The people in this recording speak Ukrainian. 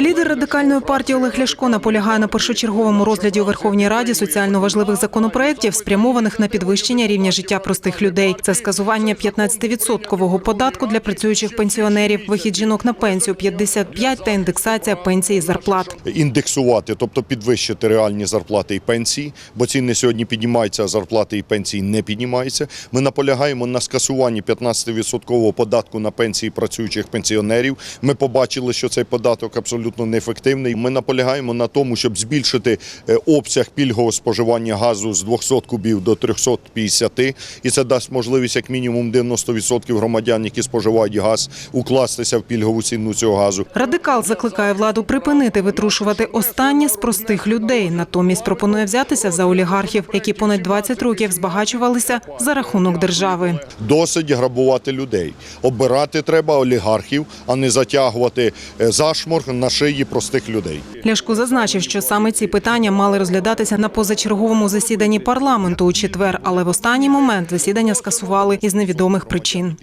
Лідер радикальної партії Олег Ляшко наполягає на першочерговому розгляді у Верховній Раді соціально важливих законопроєктів, спрямованих на підвищення рівня життя простих людей. Це скасування 15-відсоткового податку для працюючих пенсіонерів, вихід жінок на пенсію 55 та індексація пенсій і зарплат. індексувати, тобто підвищити реальні зарплати і пенсії, бо ціни сьогодні піднімаються, а зарплати і пенсії не піднімаються. Ми наполягаємо на скасуванні 15% податку на пенсії працюючих пенсіонерів. Ми побачили, що цей податок абсолютно неефективний. Ми наполягаємо на тому, щоб збільшити е, обсяг пільгового споживання газу з 200 кубів до 350, і це дасть можливість як мінімум 90% громадян, які споживають газ, укластися в пільгову ціну цього газу. Радикал закликає владу припинити витрушувати останнє з простих людей. Натомість пропонує взятися за олігархів, які понад 20 років збагачувалися за рахунок держави. Досить грабувати людей. Обирати треба олігархів, а не затягувати е, зашморг на шиї простих людей. Ляшко зазначив, що саме ці питання мали розглядатися на позачерговому засіданні парламенту у четвер, але в останній момент засідання скасували із невідомих причин.